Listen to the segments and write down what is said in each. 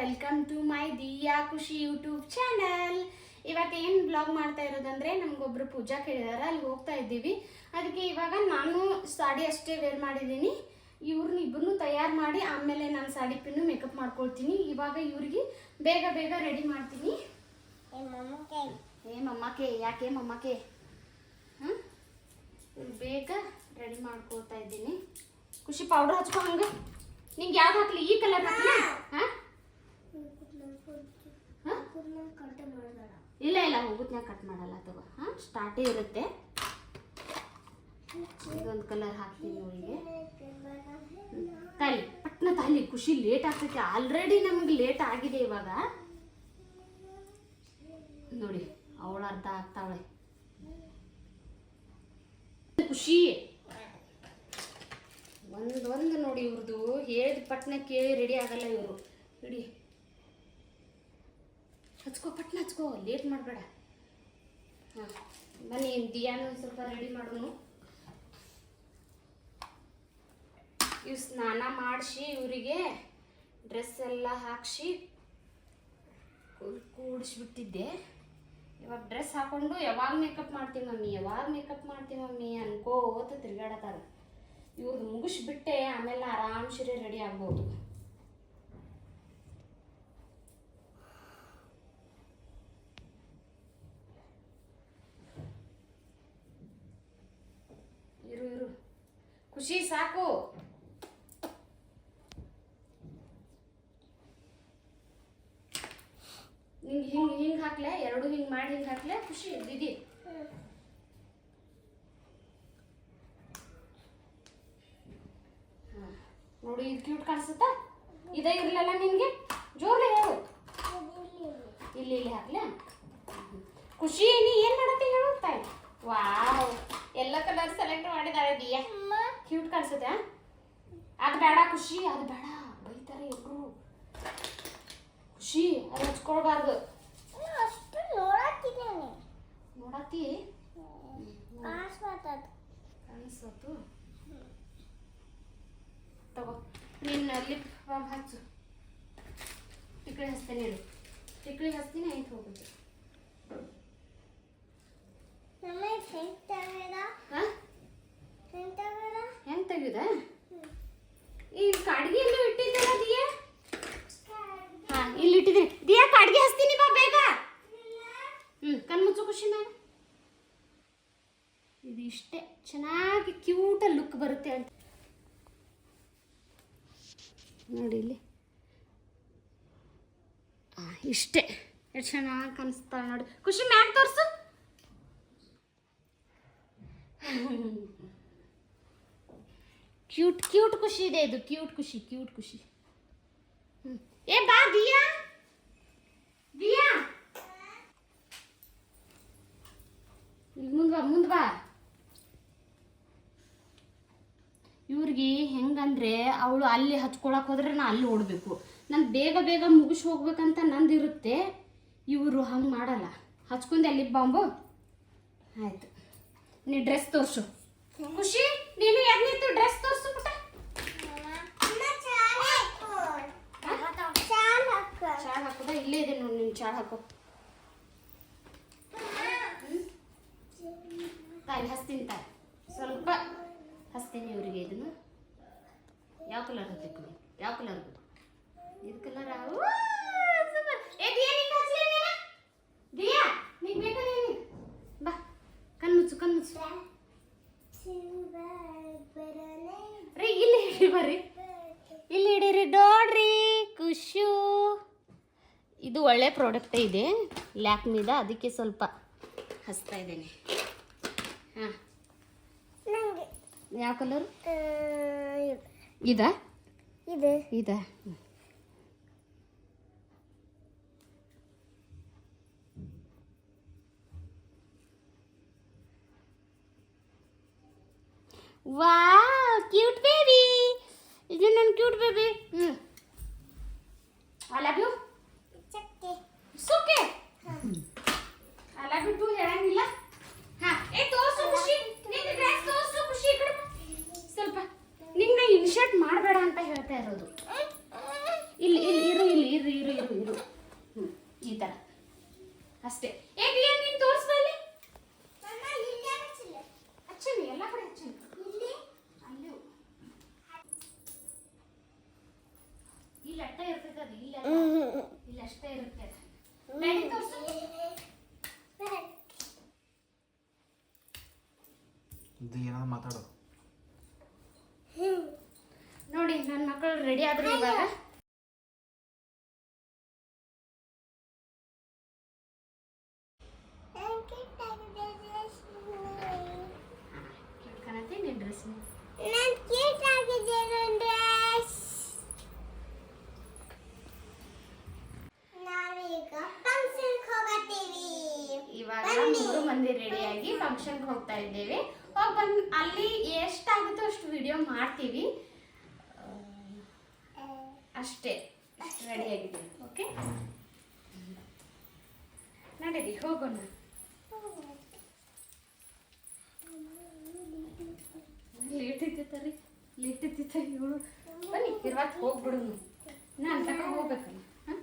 Welcome to my Diya ಖುಷಿ YouTube channel ಇವತ್ತೇನು blog ಮಾಡ್ತಾ ಇರೋದಂದ್ರೆ ನಮಗೊಬ್ರು ಪೂಜಾ ಕೇಳಿದಾರೆ ಅಲ್ಲಿ ಹೋಗ್ತಾ ಇದ್ದೀವಿ. ಅದಕ್ಕೆ ಇವಾಗ ನಾನು ಸಾಡಿ ಅಷ್ಟೇ ವೇರ್ ಮಾಡಿದ್ದೀನಿ. ಇವ್ರನ್ನ ಇಬ್ಬರನ್ನು ತಯಾರು ಮಾಡಿ ಆಮೇಲೆ ನಾನು ಸಾಡಿ ಪಿನ್ನು ಮೇಕಪ್ ಮಾಡ್ಕೊಳ್ತೀನಿ. ಇವಾಗ ಇವ್ರಿಗೆ ಬೇಗ ಬೇಗ ರೆಡಿ ಮಾಡ್ತೀನಿ. ಏ ಮಮ್ಮಕ್ಕೆ ಯಾಕೆ ಮಮ್ಮಕ್ಕೆ ಹಾಂ ಬೇಗ ರೆಡಿ ಮಾಡ್ಕೊಳ್ತಾ ಇದ್ದೀನಿ. ಖುಷಿ ಪೌಡರ್ ಹಚ್ಕೊ ಹಂಗೆ. ನಿಂಗೆ ಯಾವ್ದು ಹಾಕ್ಲಿ? ಈ ಕಲರ್ ಹಾಕ್ಲಿ? ಹಾಂ. ಹಾಂ? ಇಲ್ಲ ಇಲ್ಲ ಹೋಗುತ್ನ್ಯಾಗ ಕಟ್ ಮಾಡಲ್ಲ ತಗೋ. ಹಾಂ ಸ್ಟಾರ್ಟೇ ಇರುತ್ತೆ. ಇದೊಂದು ಕಲರ್ ಹಾಕ್ತೀನಿ ಅವಳಿಗೆ ತಾಲಿ, ಪಟ್ನ ತಾಲಿ, ಖುಷಿ ಲೇಟ್ ಆಗ್ತೈತೆ. ಆಲ್ರೆಡಿ ನಮಗೆ ಲೇಟ್ ಆಗಿದೆ ಇವಾಗ. ನೋಡಿ, ಅವಳ ಅರ್ಧ ಆಗ್ತಾವಳೆ ಖುಷಿ. ಒಂದೊಂದು ಒಂದು ನೋಡಿ ಇವ್ರದ್ದು ಹೇಳಿದ ಪಟ್ನ ಕೇಳಿ ರೆಡಿ ಆಗಲ್ಲ ಇವರು. ಇಡಿ. ಹಚ್ಕೋ, ಪಟ್ನ ಹಚ್ಕೋ ಲೇಟ್ ಮಾಡಬೇಡ. ಹಾಂ, ಬನ್ನಿ ದಿಯಾನು ಸ್ವಲ್ಪ ರೆಡಿ ಮಾಡೋನು. ಇವ್ ಸ್ನಾನ ಮಾಡಿಸಿ ಇವರಿಗೆ ಡ್ರೆಸ್ ಎಲ್ಲ ಹಾಕ್ಸಿ ಕೂಡಿಸ್ಬಿಟ್ಟಿದ್ದೆ. ಇವಾಗ ಡ್ರೆಸ್ ಹಾಕೊಂಡು ಯಾವಾಗ ಮೇಕಪ್ ಮಾಡ್ತೀವಿ ಮಮ್ಮಿ, ಯಾವಾಗ ಮೇಕಪ್ ಮಾಡ್ತೀವಿ ಮಮ್ಮಿ ಅನ್ಕೋತ ತಿರ್ಗಾಡತಾರ. ಇವ್ರದ್ದು ಮುಗಿಸ್ಬಿಟ್ಟೆ, ಆಮೇಲೆ ಆರಾಮ್ಸಿರಿ ರೆಡಿ ಆಗ್ಬೋದು ಇರು ಇರು ಖುಷಿ, ಸಾಕು. ನಿಂಗೆ ಹಿಂಗೆ ಹಿಂಗೆ ಹಾಕ್ಲೆ, ಎರಡು ಹಿಂಗೆ ಮಾಡಿ ಹಿಂಗೆ ಹಾಕ್ಲೆ, ಖುಷಿ ದಿದಿ ನೋಡಿ, ಇದು ಕ್ಯೂಟ್ ಕಾಣಿಸುತ್ತಾ? ಇದೇ ಇರಲಿಲ್ಲ ನಿನಗೆ ಜೋರ್ಲೆ ಹೇಳು ಇಲ್ಲಿ ಇಲ್ಲಿ ಹಾಕ್ಲೆ ಖುಷಿ ನೀ ಏನು ಮಾಡತ್ತೆ ಹೇಳು ತಾಯಿ ವಾವ್ ಎಲ್ಲ ಕಲರ್ ಸೆಲೆಕ್ಟ್ ಮಾಡಿದಾಳೆ ದಿಯಾ ಕ್ಯೂಟ್ ಕಾಣಿಸುತ್ತೆ ಅದು ಬೇಡ ಖುಷಿ ಅದು ಬೇಡ ಬೈತಾರೆ ಇಬ್ರು ಖುಷಿ ಅದು ಹಚ್ಕೊಳ್ಬಾರ್ದು. ನೋಡತ್ತಿ ಕಾಣಿಸತ್ತು ತಗೋ ನಿನ್ನ ಲಿಪ್ ಬಾಮ್ ಹಚ್ಚು. ಟಿಕ್ಳಿ ಹಚ್ತೇನೆ ಹೇಳು ಟಿಕ್ಳಿ ಹಚ್ತೀನಿ ಆಯ್ತು ಹೋಗುತ್ತೆ ಹಾ? ಹೆಂಗೆ ತೆಗ್ಯುದ ಈ ಕಾಡ್ಗಿ ಎಲ್ಲೂ ಇಟ್ಟಿದ್ದಲ್ಲ ದಿಯಾ? ಹಾ ಇಲ್ಲಿ ಇಟ್ಟಿದ್ದೀನಿ. ದಿಯಾ ಕಾಡ್ಗಿ ಹಚ್ತೀನಿ ಬಾ ಬೇಗ. ಹ್ಮ್ ಕಣ್ ಮುಚ್ಚು ಖುಷಿ ಮ್ಯಾಗ ಇದು ಇಷ್ಟೇ. ಚೆನ್ನಾಗಿ ಕ್ಯೂಟ ಲುಕ್ ಬರುತ್ತೆ ಅಂತ. ನೋಡಿ ಇಲ್ಲಿ. ಇಷ್ಟೇ. ಎಷ್ಟು ಚೆನ್ನಾಗಿ ಕಾಣಿಸ್ತಾಳೆ ನೋಡಿ. ಖುಷಿ ಮ್ಯಾಗ ತೋರಿಸು. ಕ್ಯೂಟ್ ಕ್ಯೂಟ್ ಖುಷಿ ಇದೆ ಇದು, ಕ್ಯೂಟ್ ಖುಷಿ ಕ್ಯೂಟ್ ಖುಷಿ. ಏ, ಬಾ, ದಿಯಾ. ದಿಯಾ. ಇಲ್ಲಿ ಮುಂದೆ ಬಾ ಮುಂದೆ ಬಾ. ಇವ್ರಿಗೆ ಹೆಂಗಂದ್ರೆ ಅವಳು ಅಲ್ಲಿ ಹಚ್ಕೊಳಕ್ ಹೋದ್ರೆ ನಾ ಅಲ್ಲಿ ಓಡಬೇಕು. ನಾನು ಬೇಗ ಬೇಗ ಮುಗಿಸ್ ಹೋಗ್ಬೇಕಂತ ನಂದಿರುತ್ತೆ. ಇವರು ಹಂಗೆ ಮಾಡಲ್ಲ. ಹಚ್ಕೊಂಡೆ ಅಲ್ಲಿ ಬಾಂಬು? ಆಯ್ತು. ನೀ ಡ್ರೆಸ್ ತೋರ್ಸು. ಖುಷಿ? ನೀನು ಎದ್ನಿತ್ತು ಡ್ರೆಸ್ ತೋರ್ಸು ಪುಟ ಚಾಳ್ ಹಾಕುದ? ಇಲ್ಲೇ ಇದೆ ನೋಡಿ ನೀನು ಚಾಳ್ ಹಾಕು. ತಾಯಿ ಹಸ್ತೀನಿ ತಾಯಿ. ಸ್ವಲ್ಪ ಹಸ್ತೀನಿ ಇವರಿಗೆ ಇದನ್ನು. ಯಾವ ಕಲರ್ ಹತ್ತಿಕ್ಕು ಯಾವ ಕಲರ್ ಇದು ಕಲರ್ ಏ ದಿಯಾ ನಿಂಗೆ ಹಚ್ಲಿ ನೀನು? ದಿಯಾ ನಿಂಗೆ ಬೇಕಾ ನೀನು ಬಾ ಕಣ್ಮುಚ್ಚು ಕಣ್ಮುಚ್ಚು ರೀ ಇಲ್ಲಿ ಹಿಡಿ ಬರ್ರಿ ಇಲ್ಲಿ ಹಿಡೀರಿ ನೋಡ್ರಿ ಖುಷು ಇದು ಒಳ್ಳೆ ಪ್ರಾಡಕ್ಟ್ ಇದೆ. ಲ್ಯಾಕ್ಮಿದ ಅದಕ್ಕೆ ಸ್ವಲ್ಪ ಹಚ್ತಾ ಇದ್ದೇನೆ. ಹಾಂ. ಯಾವ ಕಲರ್ ಇದಾ. ಇದು? ಇದಾ. ವಾ ಕ್ಯೂಟ್ ಬೇಬಿ ಇದು ನನ್ನ ಕ್ಯೂಟ್ ಬೇಬಿ ಹ್ಞೂ ಐ ಲವ್ ಯು ಬಿಟ್ಟು ಹೇಳಂಗಿಲ್ಲ. ಹಾ ಏ ತೋರ್ಸು ಖುಷಿ. ನಿನ್ನ ಡ್ರೆಸ್ ತೋರ್ಸು ಖುಷಿ ಕಡೆ ಸ್ವಲ್ಪ ನಿನ್ನ ಇನ್ಶರ್ಟ್ ಮಾಡಬೇಡ ಅಂತ ಹೇಳ್ತಾ ಇರೋದು. ಇಲ್ಲಿ ಇಲ್ಲಿ ಇರು ಇಲ್ಲಿ ಇರು ಇರು ಇರು ಹ್ಞೂ ಈ ಥರ ಅಷ್ಟೇ. ಏ ಕ್ಲಿಯರ್ ನೀನು ತೋರಿಸ್ಬಾ ಇಲ್ಲಿ ಹಚ್ಚಲಿ ಎಲ್ಲ ಕಡೆ ಹಚ್ಚಲಿ ಅಲ್ಲಿ ಇಲ್ಲಿ ಅಟ್ಟ ಇರ್ತೈತೆ ಅದು ಇಲ್ಲ ಇಲ್ಲ ಅಷ್ಟೇ ಇರುತ್ತೆ ತೋರಿಸು. ಇದು ಏನಾದ್ರು ಮಾತಾಡು. ನೋಡಿ ನನ್ನ ಮಕ್ಕಳು ರೆಡಿ ಆದ್ರು ಇವಾಗ. ಮೂರು ಮಂದಿ ರೆಡಿಯಾಗಿ ಫಂಕ್ಷನ್ಗೆ ಹೋಗ್ತಾ ಇದ್ದೇವೆ ಹೋಗಿ ಬಂದು ಅಲ್ಲಿ ಎಷ್ಟಾಗುತ್ತೋ ಅಷ್ಟು ವಿಡಿಯೋ ಮಾಡ್ತೀವಿ ಆ, ಅಷ್ಟೇ. ರೆಡಿ ಆಗಿದೆ ಓಕೆ ನಡೀರಿ ಹೋಗೋಣ. ಲೇಟ್ ಇದ್ದಿತ್ತರಿ ಲೇಟ್ ಐತೈತ ಇವಳು. ಬನ್ನಿ ಇರುವಾಗ ಹೋಗ್ಬಿಡು. ನಾನು ತಗೊಂಡು ಹೋಗ್ಬೇಕಲ್ಲ. ಹಾಂ?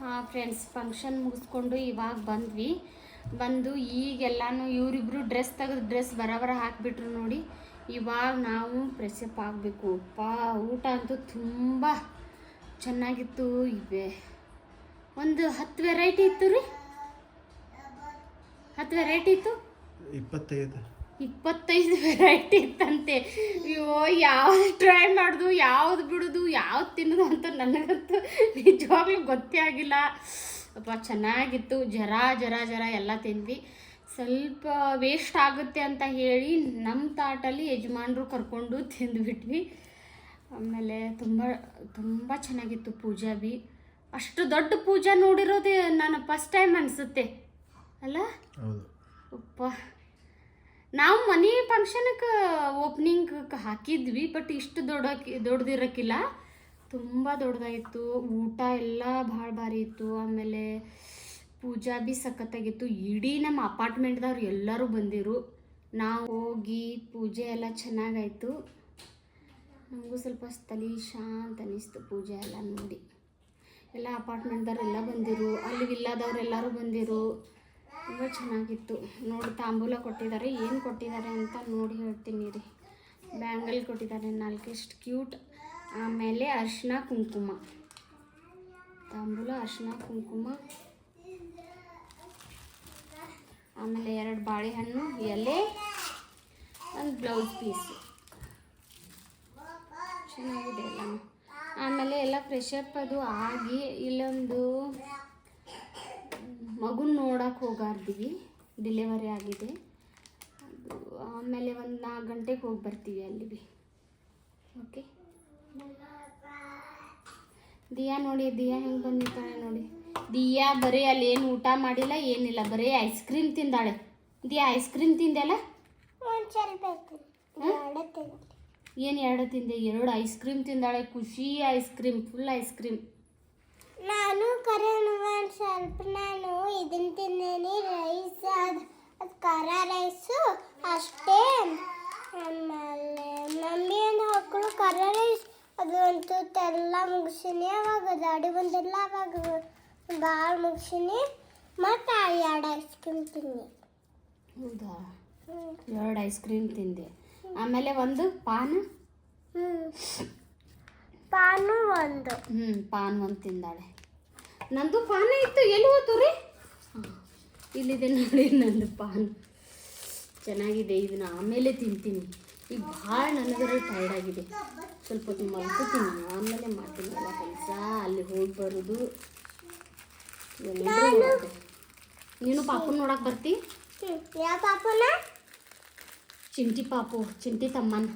ಹಾಂ ಫ್ರೆಂಡ್ಸ್ ಫಂಕ್ಷನ್ ಮುಗಿಸ್ಕೊಂಡು ಇವಾಗ ಬಂದ್ವಿ. ಬಂದು ಈಗೆಲ್ಲಾನು ಇವರಿಬ್ರು ಡ್ರೆಸ್ ತೆಗೆದು ಡ್ರೆಸ್ ಬರಬರ ಹಾಕಿಬಿಟ್ರು ನೋಡಿ, ಇವಾಗ ನಾವು ಪ್ರೆಸಪ್ ಆಗಬೇಕು. ಪಾ, ಊಟ ಅಂತೂ ತುಂಬ ಚೆನ್ನಾಗಿತ್ತು. ಇವೆ. ಒಂದು ಹತ್ತು ವೆರೈಟಿ ಇತ್ತು ರೀ? ಹತ್ತು ವೆರೈಟಿ ಇತ್ತು? ಇಪ್ಪತ್ತೈದು. ಇಪ್ಪತ್ತೈದು ವೆರೈಟಿ ಇತ್ತಂತೆ. ಅಯ್ಯೋ ಯಾವ್ದು ಟ್ರೈ ಮಾಡೋದು ಯಾವ್ದು ಬಿಡೋದು ಯಾವ್ದು ತಿನ್ನೋದು ಅಂತ ನನಗಂತೂ ನಿಜವಾಗ್ಲೂ ಗೊತ್ತೇ ಆಗಿಲ್ಲ. ಅಪ್ಪ ಚೆನ್ನಾಗಿತ್ತು. ಜರ ಜರ ಜರ ಎಲ್ಲ ತಿಂದ್ವಿ. ಸ್ವಲ್ಪ ವೇಸ್ಟ್ ಆಗುತ್ತೆ ಅಂತ ಹೇಳಿ ನಮ್ಮ ತಾಟಲ್ಲಿ ಯಜಮಾನ್ರು ಕರ್ಕೊಂಡು ತಿಂದ್ಬಿಟ್ವಿ. ಆಮೇಲೆ ತುಂಬ ತುಂಬ ಚೆನ್ನಾಗಿತ್ತು ಪೂಜಾ ಬಿ ಅಷ್ಟು ದೊಡ್ಡ ಪೂಜಾ ನೋಡಿರೋದೇ ನಾನು ಫಸ್ಟ್ ಟೈಮ್ ಅನಿಸುತ್ತೆ. ಅಲ್ಲ? ಉಪ್ಪ. ನಾವು ಮನೆ ಫಂಕ್ಷನ್ಗೆ ಓಪನಿಂಗ್ ಹಾಕಿದ್ವಿ ಬಟ್ ಇಷ್ಟು ದೊಡ್ಡ ದೊಡ್ಡದಿರಕ್ಕಿಲ್ಲ ತುಂಬ ದೊಡ್ಡದಾಗಿತ್ತು. ಊಟ ಎಲ್ಲ ಭಾಳ ಭಾರಿ ಇತ್ತು. ಆಮೇಲೆ ಪೂಜಾ ಬಿ ಸಖತ್ತಾಗಿತ್ತು. ಇಡೀ ನಮ್ಮ ಅಪಾರ್ಟ್ಮೆಂಟ್ದವ್ರು ಎಲ್ಲರೂ ಬಂದಿರು. ನಾವು ಹೋಗಿ ಪೂಜೆ ಎಲ್ಲ ಚೆನ್ನಾಗಾಯಿತು. ನಮಗೂ ಸ್ವಲ್ಪ ತಲೆ ಶಾಂತ ಅನ್ನಿಸ್ತು ಪೂಜೆ ಎಲ್ಲ ನೋಡಿ. ಎಲ್ಲ ಅಪಾರ್ಟ್ಮೆಂಟ್ದವ್ರೆಲ್ಲ ಬಂದಿರು. ಅಲ್ಲಿ ವಿಲ್ಲಾದವ್ರೆಲ್ಲರೂ ಬಂದಿರು. ತುಂಬ ಚೆನ್ನಾಗಿತ್ತು. ನೋಡಿ, ತಾಂಬೂಲ ಕೊಟ್ಟಿದ್ದಾರೆ. ಏನು ಕೊಟ್ಟಿದ್ದಾರೆ ಅಂತ ನೋಡಿ ಹೇಳ್ತೀನಿ ರೀ ಬ್ಯಾಂಗಲ್ ಕೊಟ್ಟಿದ್ದಾರೆ ನಾಲ್ಕೆಷ್ಟು ಕ್ಯೂಟ್. ಆಮೇಲೆ ಅರ್ಶಿನ ಕುಂಕುಮ. ತಾಂಬೂಲ, ಅರ್ಶಿನ ಕುಂಕುಮ. ಆಮೇಲೆ ಎರಡು ಬಾಳೆಹಣ್ಣು, ಎಲೆ, ಒಂದು ಬ್ಲೌಸ್ ಪೀಸು. ಚೆನ್ನಾಗಿದೆ ಎಲ್ಲ ಆಮೇಲೆ ಎಲ್ಲ ಫ್ರೆಶಪ್ ಅದು ಆಗಿ ಇಲ್ಲೊಂದು ಮಗುನ ನೋಡಕ್ಕೆ ಹೋಗಾರ್ದೀವಿ. ಡಿಲೆವರಿ ಆಗಿದೆ. ಅದು ಆಮೇಲೆ ಒಂದು ನಾಲ್ಕು ಗಂಟೆಗೆ ಹೋಗಿ ಬರ್ತೀವಿ ಅಲ್ಲಿ ಬಿ ಓಕೆ ದಿಯಾ ನೋಡಿ ದಿಯಾ ಹೆಂಗೆ ಬಂದಿದ್ದಾಳೆ ನೋಡಿ. ದಿಯಾ ಬರೀ ಅಲ್ಲಿ ಏನು ಊಟ ಮಾಡಿಲ್ಲ ಏನಿಲ್ಲ ಬರೀ ಐಸ್ ಕ್ರೀಮ್ ತಿಂದಾಳೆ. ದಿಯಾ ಐಸ್ ಕ್ರೀಮ್ ತಿಂದೆಲ್ಲ? ಏನು ಎರಡು ತಿಂದೆ? ಎರಡು ಐಸ್ ಕ್ರೀಮ್ ತಿಂದಾಳೆ. ಖುಷಿ ice cream full ice cream ಒಂದು ಸ್ವಲ್ಪ ನಾನು ಇದನ್ನ ತಿಂದೇನಿ ರೈಸ್ ಅದು ಅದು ಖಾರ ರೈಸು ಅಷ್ಟೇ. ಆಮೇಲೆ ಮಮ್ಮಿ ಏನು ಹಾಕೊಳ್ಳು ಖಾರ ರೈಸ್ ಅದು ಒಂದು ಎಲ್ಲ ಮುಗಿಸಿನಿ ಅವಾಗ ದಾಡಿ ಬಂದಿಲ್ಲ ಅವಾಗ. ಭಾಳ ಮುಗಿಸಿನಿ. ಮತ್ತು ಎರಡು ಐಸ್ ಕ್ರೀಮ್ ತಿಂದೆ ಹೌದಾ? ಎರಡು ಐಸ್ ಕ್ರೀಮ್ ತಿಂದೆ. ಆಮೇಲೆ ಒಂದು ಪಾನ್? ಹ್ಞೂ ಪಾನು ಒಂದು. ಹ್ಞೂ ಪಾನ್ ಒಂದು ತಿಂದಾಳೆ. ನಂದು ಪಾನ ಇತ್ತು. ಎಲ್ಲಿ ಹೋತು ರೀ? ಇಲ್ಲಿದೆ ನೋಡಿ ನಂದು ಪಾನ್. ಚೆನ್ನಾಗಿದೆ ಇದನ್ನ. ಆಮೇಲೆ ತಿಂತೀನಿ. ಈಗ ಭಾಳ ನನಗರೆ ಟೈರ್ಡ್ ಆಗಿದೆ. ಸ್ವಲ್ಪ ಹೊತ್ತು ಮಲ್ಕೋತೀನಿ ಆಮೇಲೆ ಮಾಡ್ತೀನಿ ಎಲ್ಲ ಕೆಲಸ. ಅಲ್ಲಿ ಹೋಗಿ ಬರೋದು. ನೀನು ಪಾಪು ನೋಡಕ್ಕೆ ಬರ್ತಿ? ಚಿಂಟಿ ಪಾಪು. ಚಿಂಟಿ ತಮ್ಮನ.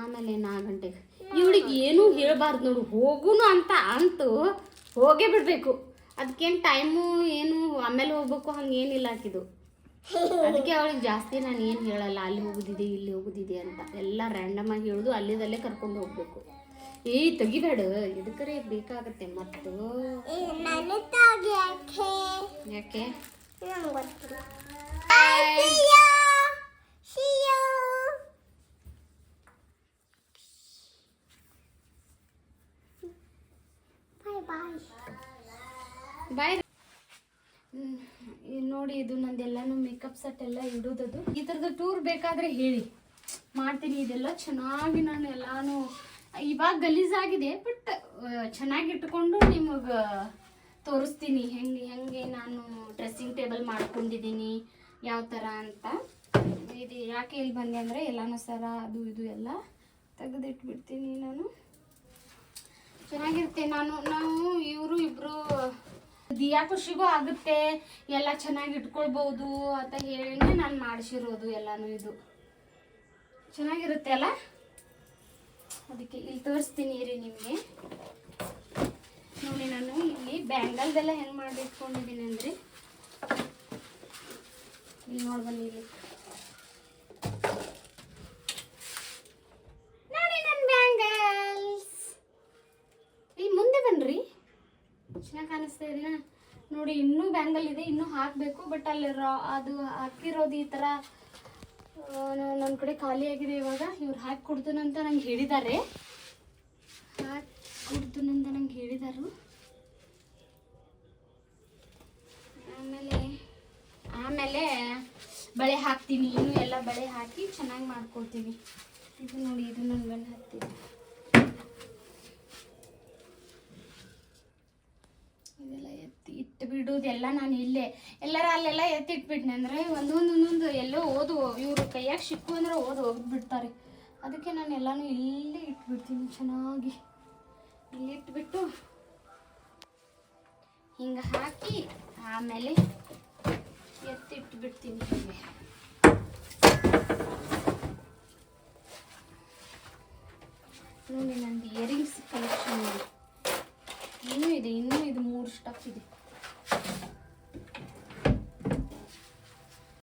ಆಮೇಲೆ ನಾಲ್ಕು ಗಂಟೆಗೆ. ಇವಳಿಗೆ ಏನೂ ಹೇಳಬಾರ್ದು ನೋಡು ಹೋಗುನು ಅಂತ ಅಂತು ಹೋಗೇ ಬಿಡಬೇಕು. ಅದಕ್ಕೇನು ಟೈಮು ಏನು ಆಮೇಲೆ ಹೋಗ್ಬೇಕು ಹಂಗೇನಿಲ್ಲ ಹಾಕಿದ್ದು ಅದಕ್ಕೆ ಅವಳಿಗೆ ಜಾಸ್ತಿ ನಾನು ಏನು ಹೇಳಲ್ಲ ಅಲ್ಲಿ ಹೋಗುದಿದೆ ಇಲ್ಲಿ ಹೋಗುದಿದೆ ಅಂತ. ಎಲ್ಲ ರ್ಯಾಂಡಮ್ ಆಗಿ ಹೇಳುದು ಅಲ್ಲಿದಲ್ಲೇ ಕರ್ಕೊಂಡು ಹೋಗ್ಬೇಕು. ಏ ತೆಗಿಬೇಡ. ಇದಕ್ಕರೆ ಬೇಕಾಗತ್ತೆ ಮತ್ತು. ಯಾಕೆ? ಬಾಯ್. ನೋಡಿ ಇದು ನಂದೆಲ್ಲಾನು ಮೇಕಪ್ ಸೆಟ್ ಎಲ್ಲ ಇಡೋದದು. ಈ ಥರದ ಟೂರ್ ಬೇಕಾದ್ರೆ ಹೇಳಿ. ಮಾಡ್ತೀನಿ, ಇದೆಲ್ಲ ಚೆನ್ನಾಗಿ ನಾನು ಎಲ್ಲಾನು, ಇವಾಗ ಗಲೀಜಾಗಿದೆ ಬಟ್ ಚೆನ್ನಾಗಿ ಇಟ್ಕೊಂಡು ನಿಮಗೆ ತೋರಿಸ್ತೀನಿ. ಹೆಂಗೆ ಹೆಂಗೆ ನಾನು ಡ್ರೆಸ್ಸಿಂಗ್ ಟೇಬಲ್ ಮಾಡ್ಕೊಂಡಿದ್ದೀನಿ, ಯಾವ ಥರ ಅಂತ. ಇದು ಯಾಕೆ ಇಲ್ಲಿ ಬಂದೆ ಅಂದರೆ ಎಲ್ಲನೂ ಸರ, ಅದು, ಇದು ಎಲ್ಲ ತೆಗೆದಿಟ್ಬಿಡ್ತೀನಿ ನಾನು. ಚೆನ್ನಾಗಿರುತ್ತೆ. ನಾನು, ನಾವು ಇವರು ಇಬ್ರು ದಿಯಾ ಖುಷಿಗೂ ಆಗುತ್ತೆ. ಎಲ್ಲ ಚೆನ್ನಾಗಿ ಇಟ್ಕೊಳ್ಬಹುದು ಅಂತ ಹೇಳಿ ನಾನು ಮಾಡಿಸಿರೋದು ಎಲ್ಲಾನು ಇದು. ಚೆನ್ನಾಗಿರುತ್ತೆ ಅಲ್ಲ? ಅದಕ್ಕೆ ಇಲ್ಲಿ ತೋರಿಸ್ತೀನಿ ರೀ ನಿಮಗೆ. ನೋಡಿ ನಾನು ಇಲ್ಲಿ ಬ್ಯಾಂಗಲ್ದೆಲ್ಲ ಹೆಂಗೆ ಮಾಡಿಟ್ಕೊಂಡಿದ್ದೀನಿ ಅಂದರೆ ಇಲ್ಲಿ ನೋಡಿ ಬನ್ನಿ ಇಲ್ಲಿ ನೋಡಿ ನನ್ನ ಬ್ಯಾಂಗಲ್ಸ್ ಇಲ್ಲಿ ಮುಂದೆ ಬನ್ರಿ ಚೆನ್ನಾಗಿ ಕಾಣಿಸ್ತಾ ಇದೆಯಾ ನೋಡಿ, ಇನ್ನೂ ಬ್ಯಾಂಗಲ್ ಇದೆ, ಇನ್ನೂ ಹಾಕಬೇಕು ಬಟ್ ಅಲ್ಲಿ ರಾ, ಅದು ಹಾಕಿರೋದು ಈ ಥರ ನನ್ನ ಕಡೆ ಖಾಲಿಯಾಗಿದೆ ಇವಾಗ. ಇವ್ರು ಹಾಕಿ ಕೊಡ್ತೀನಂತ ನಂಗೆ ಹೇಳಿದ್ದಾರೆ ಹಾಕಿ ಕೊಡ್ತೀನಂತ ನಂಗೆ ಹೇಳಿದರು. ಆಮೇಲೆ ಆಮೇಲೆ ಬಳೆ ಹಾಕ್ತೀನಿ. ಇನ್ನೂ ಎಲ್ಲ ಬಳೆ ಹಾಕಿ ಚೆನ್ನಾಗಿ ಮಾಡ್ಕೊಳ್ತೀನಿ. ಇದು ನೋಡಿ, ಇದು ನನ್ನ ಬೆನ್ನು ಹತ್ತಿದೆ. ಬಿಡೋದೆಲ್ಲ ನಾನು ಇಲ್ಲೇ. ಎಲ್ಲರ ಅಲ್ಲೆಲ್ಲ ಎತ್ತಿಟ್ಬಿಟ್ನೆ ಅಂದರೆ ಒಂದೊಂದು ಒಂದೊಂದು ಎಲ್ಲೋ ಓದು, ಇವ್ರ ಕೈಯಾಗ ಸಿಕ್ಕು ಅಂದ್ರೆ ಓದು ಹೋಗ್ಬಿಡ್ತಾರೆ. ಅದಕ್ಕೆ ನಾನು ಎಲ್ಲನೂ ಇಲ್ಲಿ ಇಟ್ಬಿಡ್ತೀನಿ ಚೆನ್ನಾಗಿ. ಇಲ್ಲಿ ಇಟ್ಬಿಟ್ಟು ಹಿಂಗೆ ಹಾಕಿ ಆಮೇಲೆ ಎತ್ತಿಟ್ಬಿಡ್ತೀನಿ ಹಿಂಗೆ ನೋಡಿ ನಂದು ಇಯರಿಂಗ್ಸ್ ಕಲೆಕ್ಷನ್ ಇನ್ನೂ ಇದೆ, ಇನ್ನೂ ಇದು ಮೂರು ಸ್ಟಫ್ ಇದೆ.